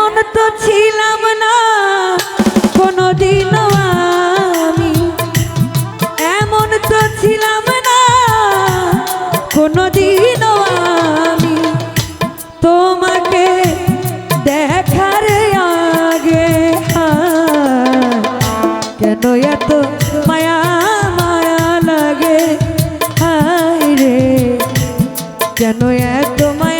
এমন তো ছিলাম না। কোনোদিনও আমি এমন তো ছিলাম না। কোনোদিনও আমি তোমাকে দেখার আগে হায়, কেন এত মায়া মায়া লাগে? হায় রে। কেন এত মায়া মায়া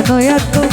কেন এত